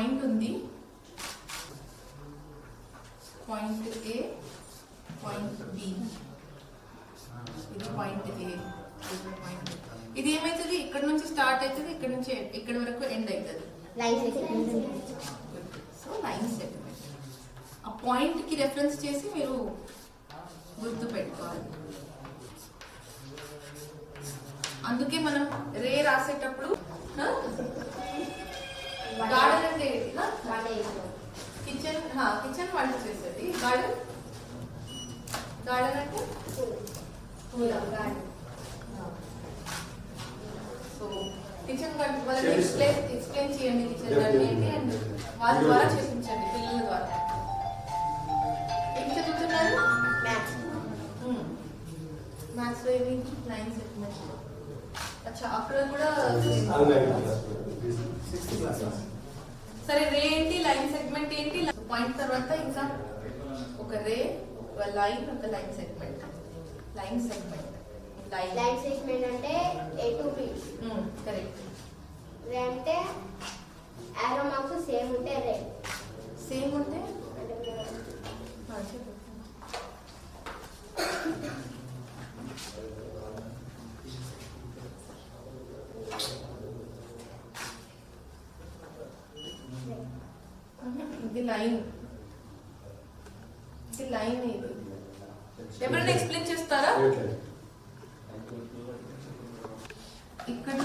Point ఉంది. Point A point B ఇది point A ఇది పాయింట్ ఇది ఏమైతుంది? ఇక్కడ నుంచి స్టార్ట్ అవుతుంది ఇక్కడ నుంచి ఇక్కడ వరకు ఎండ్ అవుతుంది సో లైన్ సెగ్మెంట్ ఆ పాయింట్కి రెఫరెన్స్ చేసి మీరు గుర్తు పెట్టుకోవాలి. అందుకే మనం రే రాసేటప్పుడు గార్డెన్ అంటే ఏంటిదా కిచెన్ కిచెన్ వంట గార్డెన్ గార్డెన్ అంటే సో కిచెన్ గార్డెన్ వాళ్ళని చేపిస్తాం. ఎక్స్ప్లెయిన్ ఎక్స్ప్లెయిన్ చేయండి కిచెన్ గార్డెన్ ఏంటి అండ్ వాళ్ళ ద్వారా చేపించండి పిల్లల ద్వారా. ఏం చదువుతున్నారు? మ్యాథ్స్లో ఏమి? నైన్ సెగ్మెంట్ అచ్చా అక్కడ కూడా సరే రే ఏంటి లైన్ సెగ్మెంట్ ఏంటి? పాయింట్ తర్వాత ఇంకా ఒక రే ఒక లైన్ ఒక line segment. Line segment. Line. Line segment అంటే A to B correct. Ray అంటే ఆరో మార్క్స్ సేమ్ ఉంటే రే. సేమ్ ఉంటే. ఇది లైన్. ఇది లైన్ ఇది ఎవరైనా ఎక్స్ప్లెయిన్ చేస్తారా? ఇక్కడ